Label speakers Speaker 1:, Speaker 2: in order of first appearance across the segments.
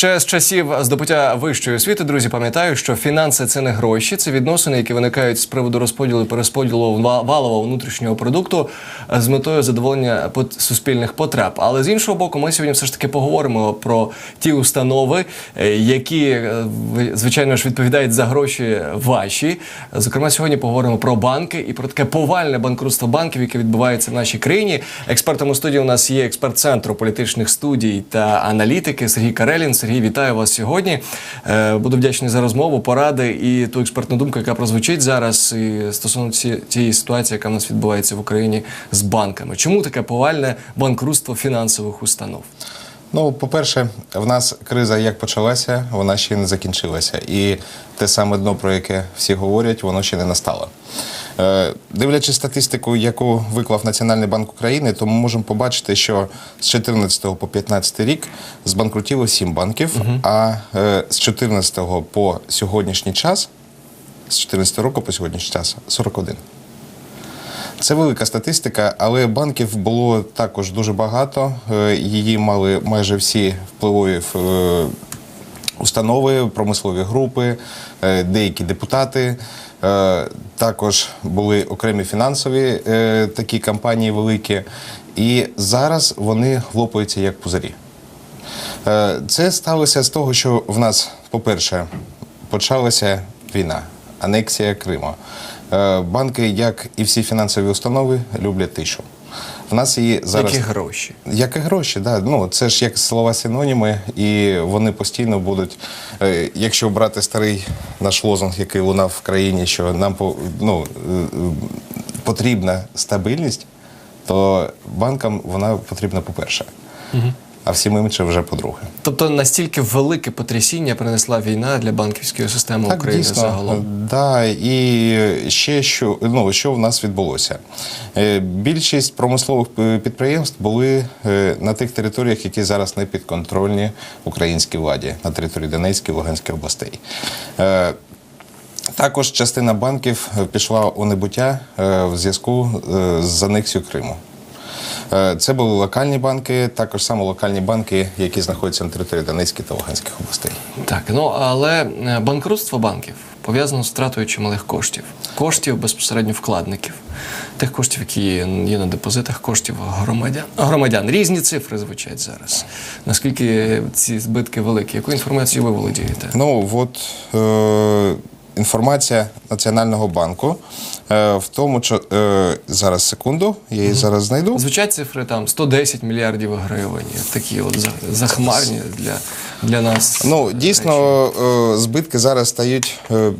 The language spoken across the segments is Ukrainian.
Speaker 1: Ще з часів здобуття вищої освіти, друзі, пам'ятаю, що фінанси це не гроші, це відносини, які виникають з приводу розподілу і перерозподілу валового внутрішнього продукту е, з метою задоволення суспільних потреб. Але з іншого боку, ми сьогодні все ж таки поговоримо про ті установи, е, які е, звичайно ж відповідають за гроші ваші. Зокрема, сьогодні поговоримо про банки і про таке повальне банкрутство банків, яке відбувається в нашій країні. Експертом у студії у нас є експерт центру політичних студій та аналітики Сергій Карелін. Сергій, вітаю вас сьогодні. Е, Буду вдячний за розмову, поради і ту експертну думку, яка прозвучить зараз і стосовно цієї ситуації, яка в нас відбувається в Україні з банками. Чому таке повальне банкрутство фінансових установ?
Speaker 2: Ну, по-перше, в нас криза як почалася, вона ще не закінчилася. І те саме дно, про яке всі говорять, воно ще не настало. Е, Дивлячись статистику, яку виклав Національний банк України, то ми можемо побачити, що з 14 по 15 рік збанкрутіло 7 банків, а е, з 14 по сьогоднішній час, з 14 року по сьогоднішній час 41. Це велика статистика, але банків було також дуже багато. Е, Її мали майже всі впливові е, установи, промислові групи, е, деякі депутати. Також були окремі фінансові такі компанії великі. І зараз вони хлопаються як пузирі. Е, Це сталося з того, що в нас, по-перше, почалася війна, анексія Криму. Е, Банки, як і всі фінансові установи, люблять тишу. В нас її зараз
Speaker 1: Які гроші?
Speaker 2: як і гроші, да. ну це ж як слова синоніми, і вони постійно будуть. Е, якщо брати старий наш лозунг, який лунав в країні, що нам по- ну, е, потрібна стабільність, то банкам вона потрібна по-перше, а всім іншим вже по-друге.
Speaker 1: Тобто настільки велике потрясіння принесла війна для банківської системи України загалом.
Speaker 2: Да, і ще що, ну, що в нас відбулося? Е, Більшість промислових підприємств були е, на тих територіях, які зараз не підконтрольні українській владі, на території Донецької Луганської областей. Е, Також частина банків пішла у небуття в зв'язку з анексією Криму. Е, Це були локальні банки, також само локальні банки, які знаходяться на території Донецької та Луганських областей.
Speaker 1: Так, ну але е, банкрутство банків пов'язано з втратою чималих коштів, коштів безпосередньо вкладників, тих коштів, які є, на депозитах, коштів громадян. Громадян різні цифри звучать зараз. Наскільки ці збитки великі? Яку інформацію ви володієте?
Speaker 2: Ну от е, інформація Національного банку в тому, що е, зараз секунду, я її зараз знайду.
Speaker 1: Звучать цифри там 110 мільярдів гривень. Такі от захмарні для, для нас.
Speaker 2: Ну дійсно е, збитки зараз стають е,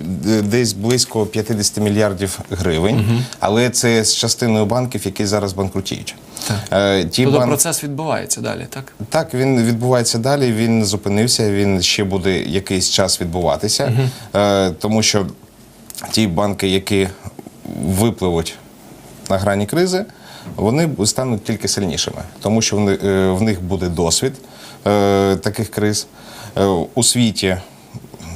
Speaker 2: десь близько 50 мільярдів гривень, але це з частиною банків, які зараз банкрутіють. Е, Ті
Speaker 1: Тобто
Speaker 2: банк-
Speaker 1: процес відбувається далі, так?
Speaker 2: Так, він відбувається далі. Він зупинився. Він ще буде якийсь час відбуватися, е, тому що ті банки, які випливуть на грані кризи, вони стануть тільки сильнішими, тому що вони, е, в них буде досвід е, таких криз Е, у світі.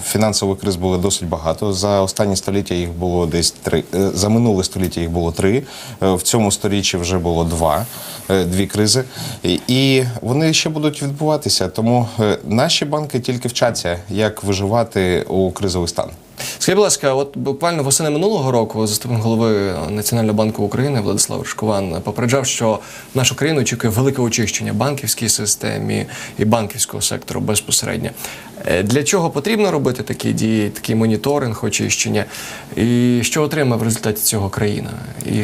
Speaker 2: Фінансових криз було досить багато. За останні століття їх було десь три. За минуле століття їх було три. В цьому сторіччі вже було два, е, дві кризи. І- вони ще будуть відбуватися. Тому наші банки тільки вчаться, як виживати у кризовий стан.
Speaker 1: Скажіть, будь ласка, от буквально восени минулого року заступник голови Національного банку України Владислав Ришкован попереджав, що нашу країну очікує велике очищення банківській системі і банківського сектору безпосередньо. Е, Для чого потрібно робити такі дії, такий моніторинг, очищення? І що отримає в результаті цього країна? І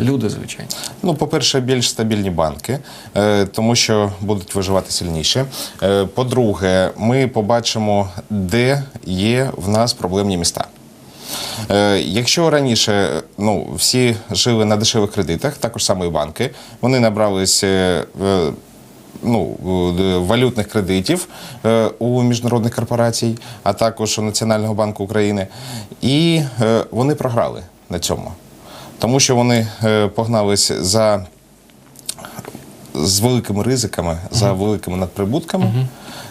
Speaker 1: люди, звичайно.
Speaker 2: Ну, по-перше, більш стабільні банки, е, тому що будуть виживати сильніше. Е, По-друге, ми побачимо, де є в нас проблемні міста. Е, Якщо раніше ну, всі жили на дешевих кредитах, також саме і банки, вони набрались ну, валютних кредитів у міжнародних корпорацій, а також у Національного банку України, і вони програли на цьому. Тому що вони е, погнались за з великими ризиками, за великими надприбутками.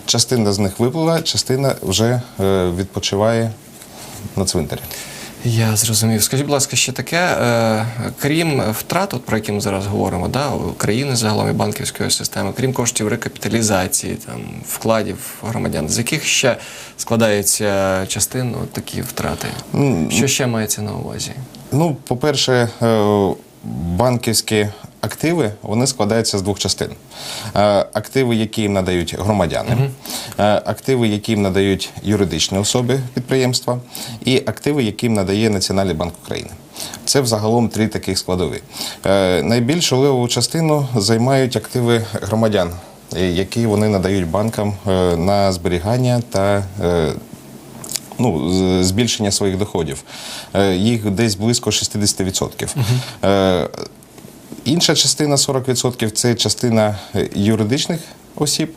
Speaker 2: Частина з них виплила, частина вже е, відпочиває на цвинтарі.
Speaker 1: Я зрозумів. Скажіть, будь ласка, ще таке, е, крім втрат, от про які ми зараз говоримо, да, країни загалом і банківської системи, крім коштів рекапіталізації, там, вкладів громадян, з яких ще складається частин от такі втрати? Що ще мається на увазі?
Speaker 2: Ну, по-перше, е, банківські активи вони складаються з двох частин: Е, активи, які їм надають громадяни, е, активи, які їм надають юридичні особи підприємства, і активи, які їм надає Національний банк України. Це взагалом три таких складові. Найбільшу левову частину займають активи громадян, які вони надають банкам на зберігання та ну, збільшення своїх доходів. Е, Їх десь близько 60%. Е, Інша частина 40% це частина е, юридичних осіб.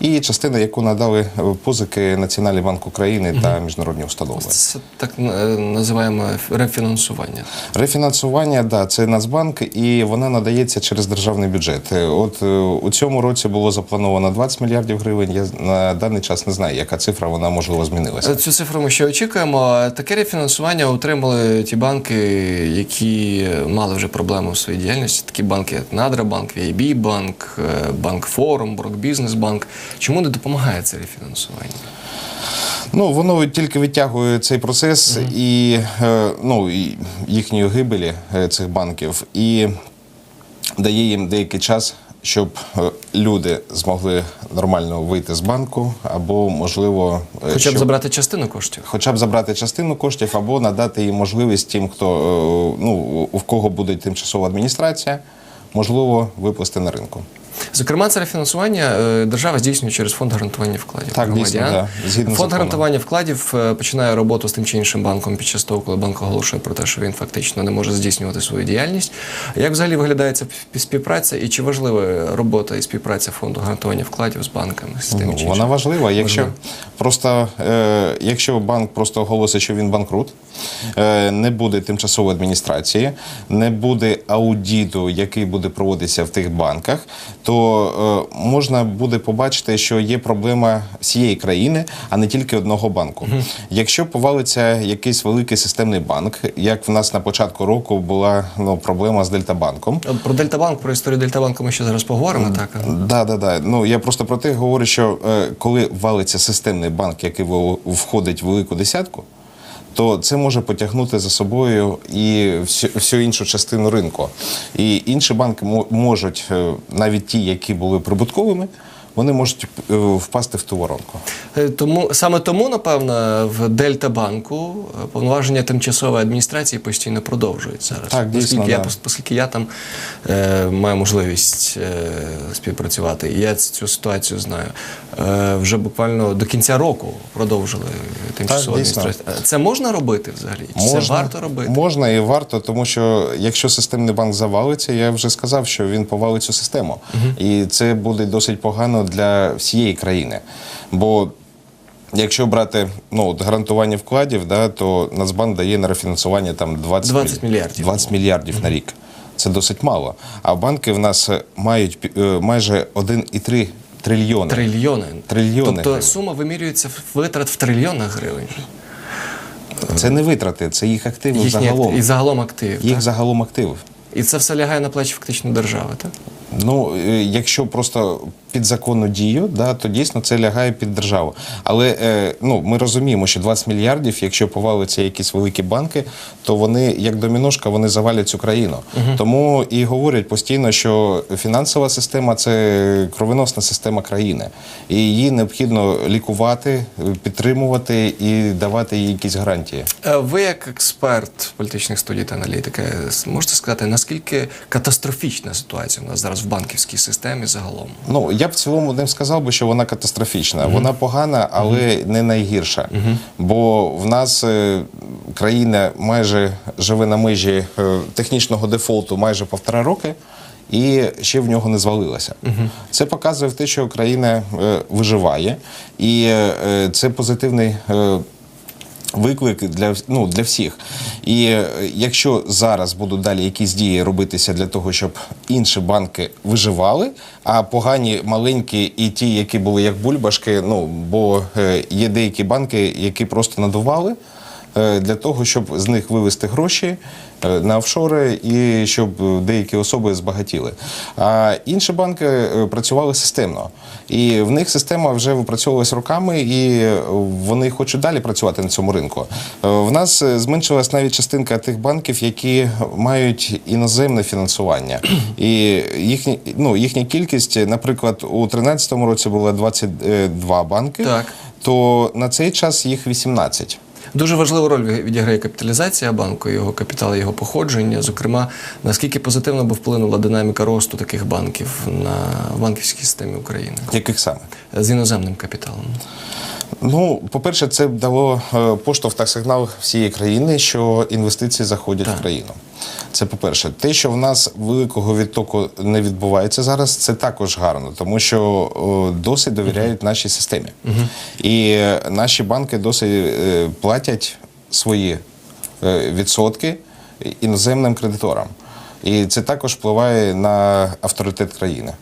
Speaker 2: І частина, яку надали е, позики Національний банк України та міжнародні установи.
Speaker 1: Це так е, називаємо рефінансування.
Speaker 2: Рефінансування, да, це Нацбанк, і вона надається через державний бюджет. Е, От у цьому році було заплановано 20 мільярдів гривень. Я на даний час не знаю, яка цифра вона можливо змінилася.
Speaker 1: Цю цифру ми ще очікуємо. Таке рефінансування отримали ті банки, які мали вже проблеми у своїй діяльності. Такі банки, як Надрабанк, VIB банк, Банк Форум, Брокбізнесбанк. Чому не допомагає це рефінансування?
Speaker 2: Ну, воно тільки відтягує цей процес і е, ну, і їхньої гибелі е, цих банків і дає їм деякий час, щоб е, люди змогли нормально вийти з банку, або можливо,
Speaker 1: Хоча б забрати частину коштів.
Speaker 2: Хоча б забрати частину коштів або надати їм можливість тим, хто ну у кого буде тимчасова адміністрація, можливо, виплести на ринку.
Speaker 1: Зокрема, це рефінансування е, держава здійснює через фонд гарантування вкладів
Speaker 2: Так, дійсно, да, згідно
Speaker 1: фонд гарантування вкладів е, починає роботу з тим чи іншим банком під час того, коли банк оголошує про те, що він фактично не може здійснювати свою діяльність. Як взагалі виглядає ця співпраця, і чи важлива робота і співпраця фонду гарантування вкладів з банками з тим
Speaker 2: Ну,
Speaker 1: чи
Speaker 2: вона важлива. Якщо
Speaker 1: Важлива.
Speaker 2: просто е, якщо банк просто оголосить, що він банкрут, не буде тимчасової адміністрації, не буде аудіту, який буде проводитися в тих банках, то е, можна буде побачити, що є проблема всієї країни, а не тільки одного банку. Якщо повалиться якийсь великий системний банк, як в нас на початку року була ну, проблема з Дельтабанком.
Speaker 1: Про Дельтабанк, про історію Дельтабанку ми ще зараз поговоримо. Так
Speaker 2: Да, да, да. Ну я просто про те говорю, що е, коли валиться системний банк, який входить в велику десятку, то це може потягнути за собою і всю, всю іншу частину ринку. І інші банки мо- можуть, е, навіть ті, які були прибутковими, вони можуть е, впасти в ту воронку.
Speaker 1: Е, Тому саме тому, напевно, в Дельтабанку е, повноваження тимчасової адміністрації постійно продовжують зараз.
Speaker 2: Так, дійсно,
Speaker 1: оскільки, я,
Speaker 2: да.
Speaker 1: оскільки я там е, маю можливість е, співпрацювати, і я цю ситуацію знаю. Е, вже буквально до кінця року продовжили тимчасову адміністрацію. Це можна робити взагалі? Чи це варто робити?
Speaker 2: Можна і варто, тому що якщо системний банк завалиться, я вже сказав, що він повалить цю систему. І це буде досить погано для всієї країни. Бо якщо брати ну, от гарантування вкладів, да, то Нацбанк дає на рефінансування там 20,
Speaker 1: 20 мільярдів.
Speaker 2: 20 мільярдів на рік. Це досить мало. А банки в нас мають е, майже 1,3 трильйони.
Speaker 1: Трильйони.
Speaker 2: Трильйони
Speaker 1: Тобто
Speaker 2: гривень.
Speaker 1: сума вимірюється в витрат в трильйонах гривень.
Speaker 2: Це не витрати, це їх активи
Speaker 1: Їхні
Speaker 2: загалом.
Speaker 1: і загалом активів.
Speaker 2: Їх
Speaker 1: так?
Speaker 2: загалом активів.
Speaker 1: І це все лягає на плечі фактично держави, так?
Speaker 2: Ну, е, якщо просто під законну дію, да, то дійсно це лягає під державу. Але е, ну, ми розуміємо, що 20 мільярдів, якщо повалиться якісь великі банки, то вони, як доміношка, вони завалять цю країну. Тому і говорять постійно, що фінансова система це кровоносна система країни. І її необхідно лікувати, підтримувати і давати їй якісь гарантії.
Speaker 1: Е, Ви, як експерт політичних студій та аналітики, можете сказати, наскільки катастрофічна ситуація у нас зараз в банківській системі загалом?
Speaker 2: Ну я б в цілому не сказав би, що вона катастрофічна. Вона погана, але не найгірша. Бо в нас е, країна майже живе на межі е, технічного дефолту майже півтора роки. І ще в нього не звалилося. Це показує те, що країна е, виживає, і е, це позитивний е, виклик для, ну, для всіх. І е, якщо зараз будуть далі якісь дії робитися для того, щоб інші банки виживали, а погані маленькі і ті, які були як бульбашки, ну бо е, є деякі банки, які просто надували. Е, для того, щоб з них вивести гроші е, на офшори і щоб деякі особи збагатіли. А інші банки е, працювали системно. І в них система вже випрацьовувалась роками, і е, вони хочуть далі працювати на цьому ринку. Е, В нас е, зменшилась навіть частинка тих банків, які мають іноземне фінансування. І їхні, ну, їхня кількість, наприклад, у 2013 році було 22 банки,
Speaker 1: Так.
Speaker 2: то на цей час їх 18.
Speaker 1: Дуже важливу роль відіграє капіталізація банку, його капітал, його походження. Зокрема, наскільки позитивно би вплинула динаміка росту таких банків на банківській системі України
Speaker 2: Яких саме?
Speaker 1: з іноземним капіталом.
Speaker 2: Ну, по-перше, це дало е, поштовх та сигнал всієї країни, що інвестиції заходять
Speaker 1: Так.
Speaker 2: в країну. Це по-перше, те, що в нас великого відтоку не відбувається зараз, це також гарно, тому що досить довіряють нашій системі. І е, наші банки досить е, платять свої е, відсотки іноземним кредиторам. І це також впливає на авторитет країни.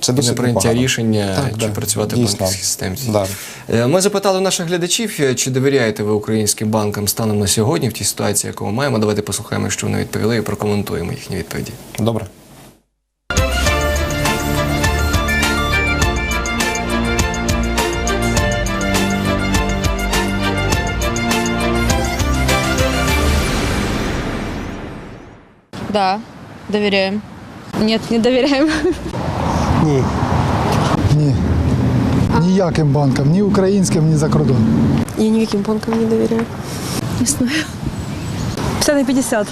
Speaker 2: Це
Speaker 1: І
Speaker 2: досить
Speaker 1: прийняття рішення,
Speaker 2: Так,
Speaker 1: чи
Speaker 2: да,
Speaker 1: працювати в банківській системі.
Speaker 2: Да.
Speaker 1: Е, Ми запитали наших глядачів, е, чи довіряєте ви українським банкам станом на сьогодні в тій ситуації, яку ми маємо. Давайте послухаємо, що вони відповіли, і прокоментуємо їхні відповіді.
Speaker 2: Добре.
Speaker 3: Да, доверяем.
Speaker 4: Нет, не доверяем.
Speaker 5: Ні. Ні. Ніяким банкам, ні українським, ні за кордон.
Speaker 6: Я ніяким банкам не довіряю.
Speaker 4: Не знаю. 50 на 50.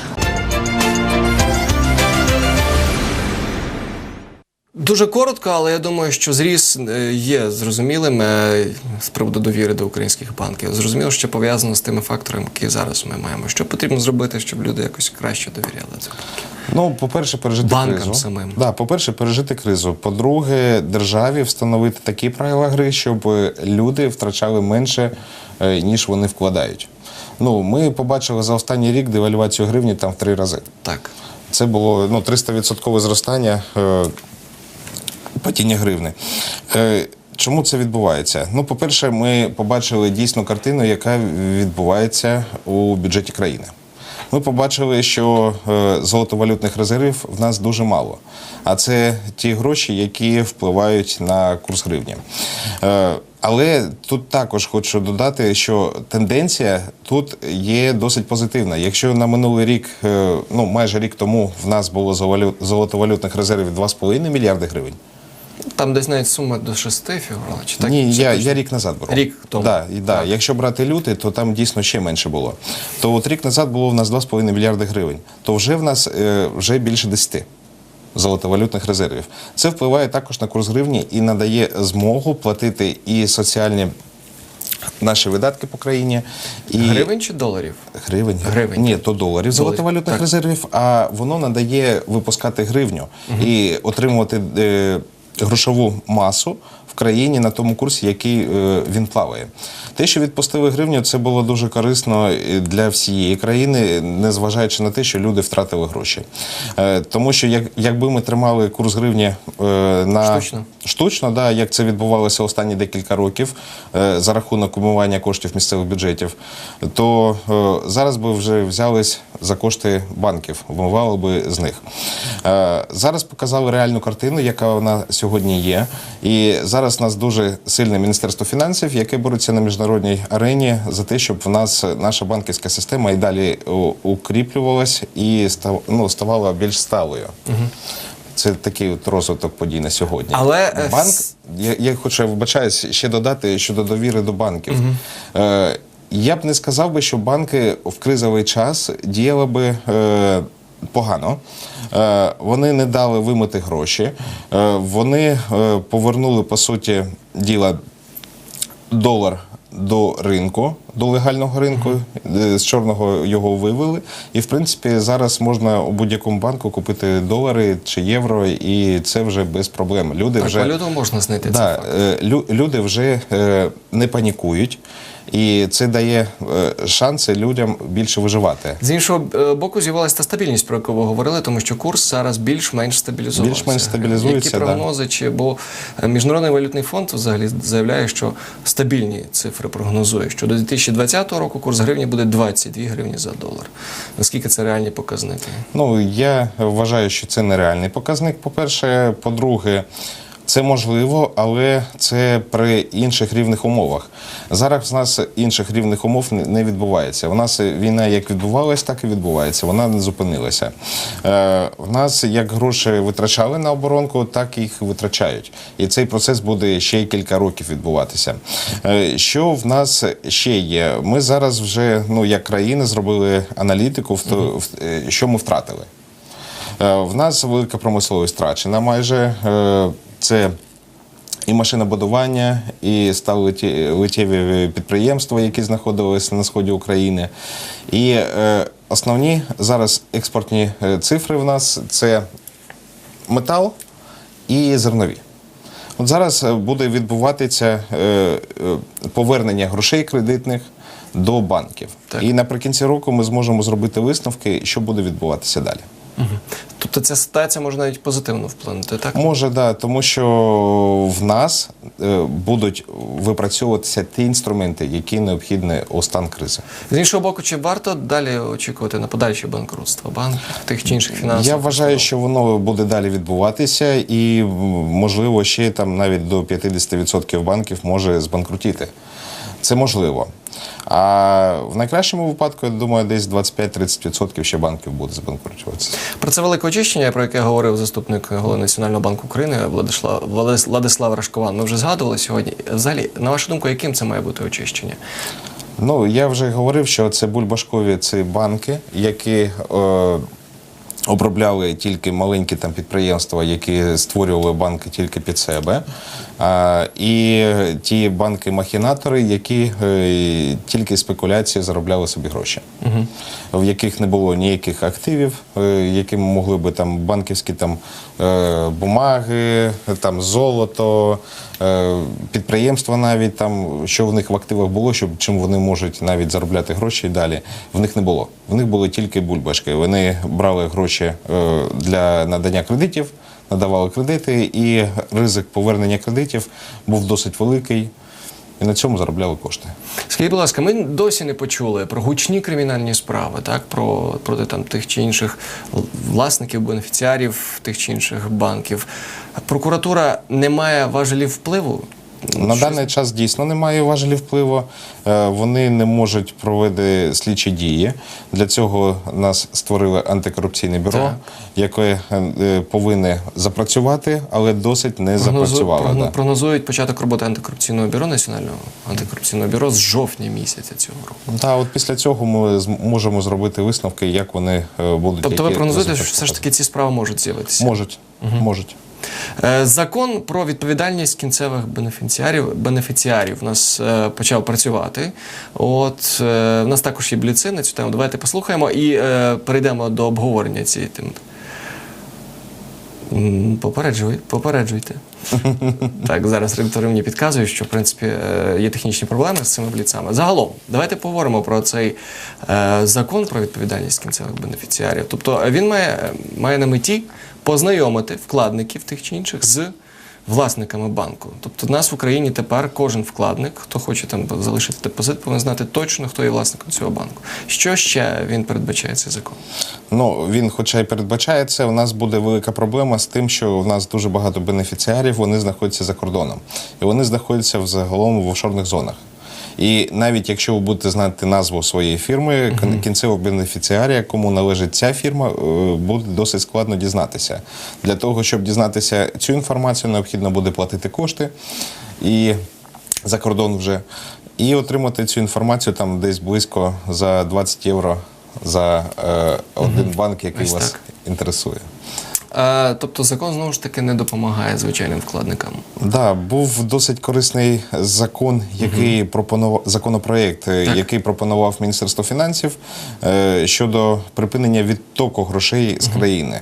Speaker 1: Дуже коротко, але я думаю, що зріс е, є зрозумілим е, з приводу довіри до українських банків. Зрозуміло, що пов'язано з тими факторами, які зараз ми маємо. Що потрібно зробити, щоб люди якось краще довіряли цим банкам?
Speaker 2: Ну, по-перше, пережити
Speaker 1: Банкам
Speaker 2: кризу.
Speaker 1: самим.
Speaker 2: Да, по-перше, пережити кризу. По-друге, державі встановити такі правила гри, щоб люди втрачали менше, е, ніж вони вкладають. Ну, ми побачили за останній рік девальвацію гривні там в три рази.
Speaker 1: Так.
Speaker 2: Це було ну, 300% зростання падіння гривни. Е, чому це відбувається? Ну, по-перше, ми побачили дійсну картину, яка відбувається у бюджеті країни. Ми побачили, що е, золотовалютних резервів в нас дуже мало. А це ті гроші, які впливають на курс гривні. Е, але тут також хочу додати, що тенденція тут є досить позитивна. Якщо на минулий рік, ну майже рік тому, в нас було золотовалютних резервів 2,5 мільярди гривень.
Speaker 1: Там десь навіть сума до 6 фігурала. Чи так?
Speaker 2: Ні,
Speaker 1: Чи
Speaker 2: я,
Speaker 1: точно?
Speaker 2: я рік назад беру.
Speaker 1: Рік тому.
Speaker 2: Да, і, да.
Speaker 1: Так.
Speaker 2: Якщо брати лютий, то там дійсно ще менше було. То от рік назад було в нас 2,5 мільярди гривень. То вже в нас е, вже більше 10 золотовалютних резервів. Це впливає також на курс гривні і надає змогу платити і соціальні наші видатки по країні. І...
Speaker 1: Гривень чи доларів?
Speaker 2: Гривень.
Speaker 1: Гривень.
Speaker 2: Ні, то доларів золотовалютних
Speaker 1: Так.
Speaker 2: резервів, а воно надає випускати гривню і отримувати е, грошову масу країні на тому курсі, який е, він плаває. Те, що відпустили гривню, це було дуже корисно е, для всієї країни, незважаючи на те, що люди втратили гроші. Е, тому що як, якби ми тримали курс гривні на
Speaker 1: Штучно.
Speaker 2: Штучно, да, як це відбувалося останні декілька років за рахунок кумування коштів місцевих бюджетів, то зараз би вже взялись за кошти банків, вимивали би з них. Зараз показали реальну картину, яка вона сьогодні є. І зараз у нас дуже сильне Міністерство фінансів, яке бореться на міжнародній арені за те, щоб в нас наша банківська система і далі у- укріплювалась і ну, ставала більш сталою. Це такий от розвиток подій на сьогодні.
Speaker 1: Але, е,
Speaker 2: банк, я, я хочу вибачаюсь, ще додати щодо довіри до банків. Е, я б не сказав би, що банки в кризовий час діяли би е, погано. Е, вони не дали вимити гроші, е, вони е, повернули, по суті, діла долар до ринку, до легального ринку, з чорного його вивели. І в принципі зараз можна у будь-якому банку купити долари чи євро, і це вже без проблем. Люди
Speaker 1: Так,
Speaker 2: вже
Speaker 1: валюту можна знайти. це факт.
Speaker 2: лю- люди вже не панікують. І це дає е, шанси людям більше виживати.
Speaker 1: З іншого е, боку, з'явилася та стабільність, про яку ви говорили, тому що курс зараз більш-менш стабілізувався.
Speaker 2: Більш-менш стабілізується,
Speaker 1: Які
Speaker 2: да.
Speaker 1: прогнози? Чи бо е, міжнародний валютний фонд взагалі заявляє, що стабільні цифри прогнозує, що до 2020 року курс гривні буде 22 гривні за долар. Наскільки це реальні показники?
Speaker 2: Ну я вважаю, що це нереальний показник. По-перше, по-друге, це можливо, але це при інших рівних умовах. Зараз в нас інших рівних умов не- відбувається. У нас війна як відбувалась, так і відбувається. Вона не зупинилася. Е, в нас як гроші витрачали на оборонку, так їх витрачають. І цей процес буде ще кілька років відбуватися. Е, що в нас ще є? Ми зараз вже, ну як країна, зробили аналітику, е, що ми втратили. В нас велика промисловість втрачена майже. Це і машинобудування, і стали леті- підприємства, які знаходилися на сході України. І е, основні зараз експортні е, цифри в нас це метал і зернові. От зараз е, буде відбуватися е, е, повернення грошей кредитних до банків.
Speaker 1: Так.
Speaker 2: І наприкінці року ми зможемо зробити висновки, що буде відбуватися далі.
Speaker 1: Тобто ця ситуація може навіть позитивно вплинути, так?
Speaker 2: Може, да, тому що в нас е, будуть випрацьовуватися ті інструменти, які необхідні у стан кризи.
Speaker 1: З іншого боку, чи варто далі очікувати на подальші банкрутства банків тих чи інших фінансових?
Speaker 2: Я вважаю, що воно буде далі відбуватися, і можливо ще там навіть до 50% банків може збанкрутіти. Це можливо. А в найкращому випадку, я думаю, десь 25-30% ще банків буде збанкрутуватися.
Speaker 1: Про це велике очищення, про яке говорив заступник голови Національного банку України Владислав, Владислав Рашкован. Ми вже згадували сьогодні. Взагалі, на вашу думку, яким це має бути очищення?
Speaker 2: Ну, я вже говорив, що це бульбашкові ці банки, які е, обробляли тільки маленькі там підприємства, які створювали банки тільки під себе. І ті банки-махінатори, які е, тільки спекуляції заробляли собі гроші, в яких не було ніяких активів, е, які могли би там банківські там е, бумаги, там золото, підприємства навіть там, що в них в активах було, щоб чим вони можуть навіть заробляти гроші і далі. В них не було. В них були тільки бульбашки. Вони брали гроші для надання кредитів, надавали кредити, і ризик повернення кредитів був досить великий. І на цьому заробляли кошти.
Speaker 1: Скажіть, будь ласка, ми досі не почули про гучні кримінальні справи, так про проти там тих чи інших власників, бенефіціарів тих чи інших банків. Прокуратура не має важелів впливу.
Speaker 2: На даний час дійсно немає важелів впливу. Е, Вони не можуть провести слідчі дії. Для цього нас створили антикорупційне бюро,
Speaker 1: Так.
Speaker 2: яке е, повинне запрацювати, але досить не запрацювало. да.
Speaker 1: прогнозують початок роботи антикорупційного бюро національного антикорупційного бюро з жовтня місяця цього року.
Speaker 2: Та от після цього ми можемо зробити висновки, як вони е, будуть.
Speaker 1: Тобто ви прогнозуєте, що все ж таки ці справи можуть з'явитися?
Speaker 2: можуть. можуть.
Speaker 1: Е, Закон про відповідальність кінцевих бенефіціарів бенефіціарів у нас е, почав працювати. От е, в нас також є бліци на цю тему. Давайте послухаємо і перейдемо до обговорення цієї теми. Попереджуй, попереджуйте. так, зараз редактори мені підказують, що в принципі є технічні проблеми з цими бліцами. Загалом, давайте поговоримо про цей е, закон про відповідальність кінцевих бенефіціарів. Тобто він має, має на меті познайомити вкладників тих чи інших з власниками банку. Тобто, в нас в Україні тепер кожен вкладник, хто хоче там залишити депозит, повинен знати точно, хто є власником цього банку. Що ще він передбачає цей закон?
Speaker 2: Ну він, хоча й передбачає це, у нас буде велика проблема з тим, що в нас дуже багато бенефіціарів, вони знаходяться за кордоном, і вони знаходяться взагалом в офшорних зонах. І навіть якщо ви будете знати назву своєї фірми, кін- кінцевого бенефіціарія, кому належить ця фірма, е, буде досить складно дізнатися. Для того, щоб дізнатися цю інформацію, необхідно буде платити кошти і за кордон вже, і отримати цю інформацію там десь близько за 20 євро за е, один банк, який
Speaker 1: Ось
Speaker 2: вас
Speaker 1: так.
Speaker 2: інтересує.
Speaker 1: Е, тобто закон знову ж таки не допомагає звичайним вкладникам.
Speaker 2: Да, був досить корисний закон, який пропонував законопроект, е,
Speaker 1: Так.
Speaker 2: який пропонував Міністерство фінансів е, щодо припинення відтоку грошей з країни.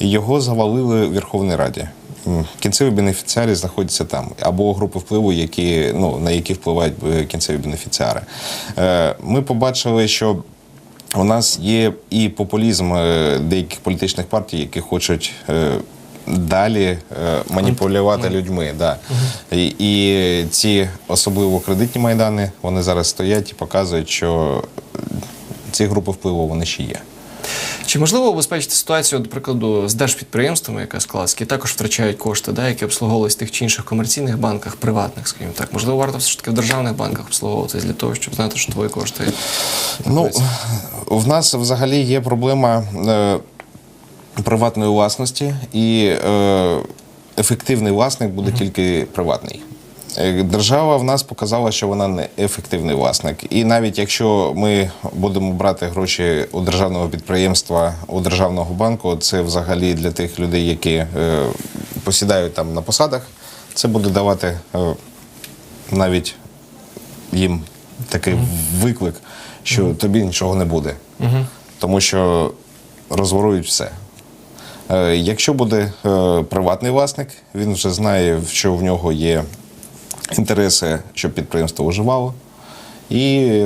Speaker 2: Його завалили в Верховній Раді. кінцеві бенефіціари знаходяться там, або групи впливу, які, ну, на які впливають кінцеві бенефіціари. Ми побачили, що у нас є і популізм е, деяких політичних партій, які хочуть. е, Далі е, маніпулювати людьми, да. І, і ці особливо кредитні майдани вони зараз стоять і показують, що ці групи впливу вони ще є.
Speaker 1: Чи можливо обезпечити ситуацію, до прикладу, з держпідприємствами, яка склалась, які також втрачають кошти, да, які обслуговувалися в тих чи інших комерційних банках, приватних, скажімо так. Можливо, варто все ж таки в державних банках обслуговуватись для того, щоб знати, що твої кошти.
Speaker 2: Ну, в нас взагалі є проблема е, приватної власності, і е, ефективний власник буде тільки приватний. Е, Держава в нас показала, що вона не ефективний власник. І навіть якщо ми будемо брати гроші у державного підприємства, у державного банку, це взагалі для тих людей, які е, посідають там на посадах, це буде давати е, навіть їм такий виклик, що тобі нічого не буде. Тому що розворують все. Е, Якщо буде е, приватний власник, він вже знає, що в нього є інтереси, щоб підприємство оживало. І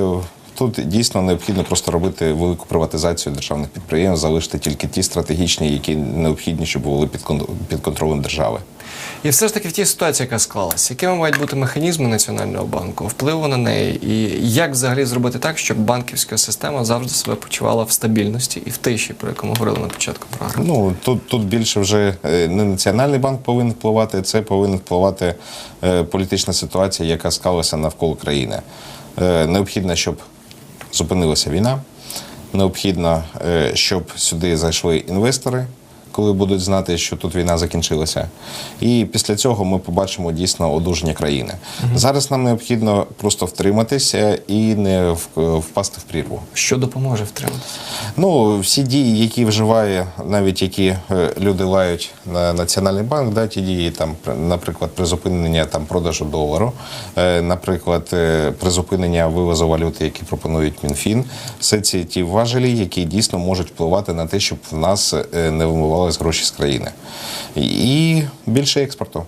Speaker 2: тут дійсно необхідно просто робити велику приватизацію державних підприємств, залишити тільки ті стратегічні, які необхідні, щоб були під кон- під контролем держави.
Speaker 1: І все ж таки в тій ситуації, яка склалася, якими мають бути механізми Національного банку, впливу на неї, і як взагалі зробити так, щоб банківська система завжди себе почувала в стабільності і в тиші, про яку ми говорили на початку програми?
Speaker 2: Ну тут, тут більше вже е, не Національний банк повинен впливати, це повинна впливати е, політична ситуація, яка склалася навколо країни. Е, Необхідно, щоб зупинилася війна. Необхідно, е, щоб сюди зайшли інвестори, коли будуть знати, що тут війна закінчилася. І після цього ми побачимо дійсно одужання країни. Зараз нам необхідно просто втриматися і не впасти в прірву.
Speaker 1: Що допоможе втримати?
Speaker 2: Ну, всі дії, які вживає, навіть які е, люди лають на Національний банк, да, ті дії, там, наприклад, призупинення там, продажу долару, е, наприклад, е, призупинення вивозу валюти, які пропонують МінФін, все ці ті важелі, які дійсно можуть впливати на те, щоб в нас не вимивались гроші з країни. І більше експорту.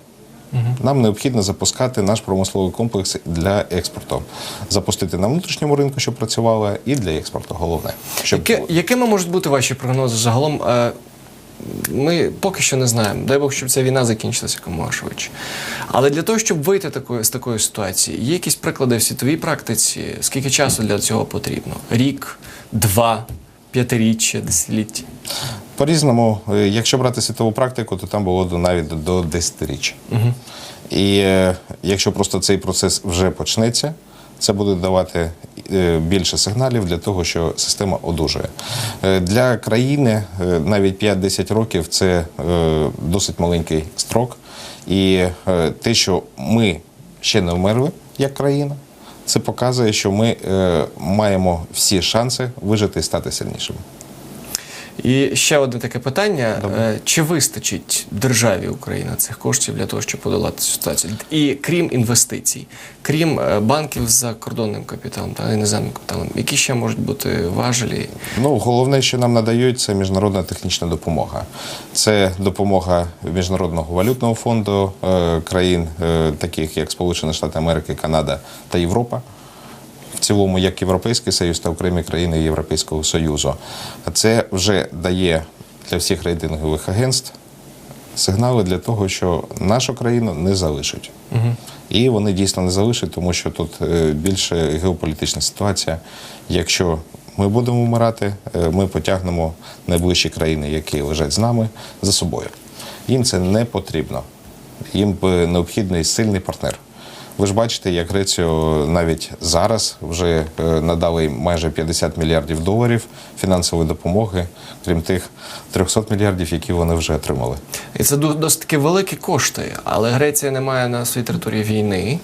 Speaker 2: Нам необхідно запускати наш промисловий комплекс для експорту, запустити на внутрішньому ринку, щоб працювало, і для експорту. Головне, щоб
Speaker 1: Яке, якими можуть бути ваші прогнози загалом? Е, Ми поки що не знаємо. Дай Бог, щоб ця війна закінчилася якомога швидше. Але для того, щоб вийти такої, з такої ситуації, є якісь приклади в світовій практиці, скільки часу для цього потрібно? Рік, два, п'ятиріччя, десятиліття?
Speaker 2: По-різному, е, якщо брати світову практику, то там було навіть до- 10 річ. І е, якщо просто цей процес вже почнеться, це буде давати е, більше сигналів для того, що система одужує. Для країни навіть 5-10 років це досить маленький строк. І те, що ми ще не вмерли як країна, це показує, що ми е, маємо всі шанси вижити і стати сильнішими.
Speaker 1: І ще одне таке питання: Е, чи вистачить державі України цих коштів для того, щоб подолати цю ситуацію? І крім інвестицій, крім е, банків з закордонним капіталом та іноземним капіталом, які ще можуть бути важелі?
Speaker 2: Ну, головне, що нам надають, це міжнародна технічна допомога. Це допомога Міжнародного валютного фонду е, країн, таких як Сполучені Штати Америки, Канада та Європа. В цілому, як Європейський Союз та окремі країни Європейського Союзу. Це вже дає для всіх рейтингових агентств сигнали для того, що нашу країну не залишать. І вони дійсно не залишать, тому що тут е, більше геополітична ситуація. Якщо ми будемо вмирати, е, ми потягнемо найближчі країни, які лежать з нами, за собою. Їм це не потрібно. Їм необхідний сильний партнер. Ви ж бачите, як Грецію навіть зараз вже е, надали майже 50 мільярдів доларів фінансової допомоги, крім тих 300 мільярдів, які вони вже отримали.
Speaker 1: І це досить таки великі кошти, але Греція не має на своїй території війни,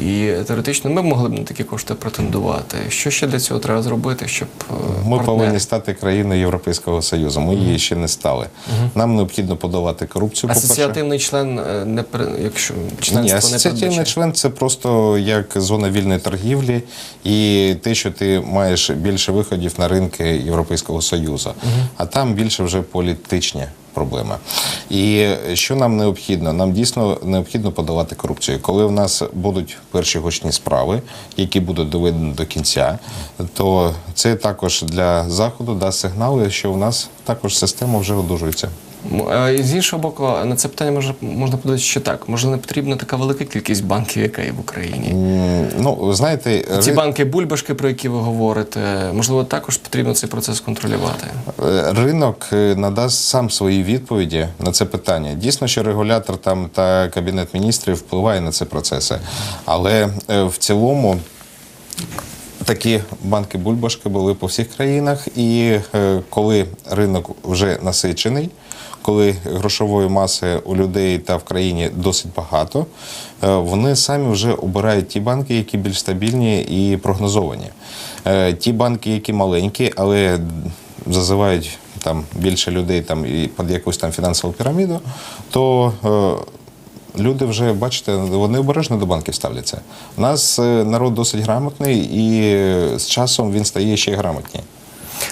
Speaker 1: і теоретично ми могли б на такі кошти претендувати. Що ще для цього треба зробити, щоб е,
Speaker 2: Ми
Speaker 1: партнери-
Speaker 2: повинні стати країною Європейського Союзу. Ми її ще не стали. Нам необхідно подолати корупцію.
Speaker 1: асоціативний член е, не при- якщо членство не
Speaker 2: асоціативний
Speaker 1: передбачає.
Speaker 2: член це просто як зона вільної торгівлі і те, що ти маєш більше виходів на ринки Європейського Союзу. А там більше вже політичні проблема. І що нам необхідно? Нам дійсно необхідно подолати корупцію. Коли в нас будуть перші гучні справи, які будуть доведені до кінця, то це також для заходу дасть сигнали, що в нас також система вже одужується.
Speaker 1: І З іншого боку, на це питання може, можна подивитися ще так. Може, не потрібна така велика кількість банків, яка є в Україні.
Speaker 2: Ну, знаєте,
Speaker 1: Ці банки бульбашки, про які ви говорите, можливо, також потрібно цей процес контролювати.
Speaker 2: Е, Ринок е, надасть сам свої відповіді на це питання. Дійсно, що регулятор там та кабінет міністрів впливає на ці процеси, але е, в цілому. Такі банки бульбашки були по всіх країнах, і е, коли ринок вже насичений, коли грошової маси у людей та в країні досить багато, е, вони самі вже обирають ті банки, які більш стабільні і прогнозовані. Е, ті банки, які маленькі, але зазивають там більше людей там і під якусь там фінансову піраміду, то е, Люди вже бачите, вони обережно до банків ставляться. У нас народ досить грамотний, і з часом він стає ще грамотніше.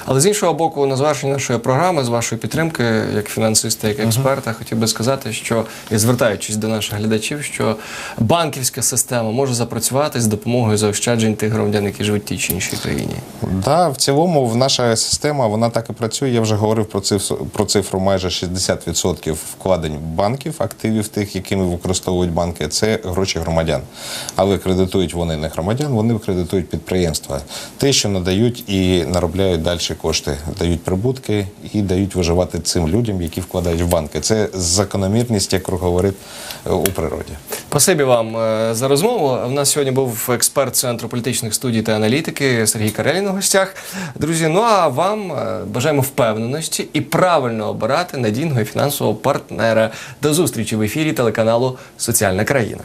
Speaker 1: Але з іншого боку, на завершення нашої програми, з вашої підтримки, як фінансиста, як експерта, хотів би сказати, що і звертаючись до наших глядачів, що банківська система може запрацювати з допомогою заощаджень тих громадян, які живуть в тій чи іншій країні.
Speaker 2: Да, в цілому в наша система вона так і працює. Я вже говорив про цифру, про цифру майже 60% вкладень банків, активів тих, якими використовують банки, це гроші громадян. Але кредитують вони не громадян, вони кредитують підприємства. Те, що надають і наробляють далі кошти, дають прибутки і дають виживати цим людям, які вкладають в банки. Це закономірність, як говорить е, у природі.
Speaker 1: Спасибі вам е, за розмову. У нас сьогодні був експерт Центру політичних студій та аналітики Сергій Карелін у гостях. Друзі, ну а вам е, бажаємо впевненості і правильно обирати надійного фінансового партнера. До зустрічі в ефірі телеканалу Соціальна країна.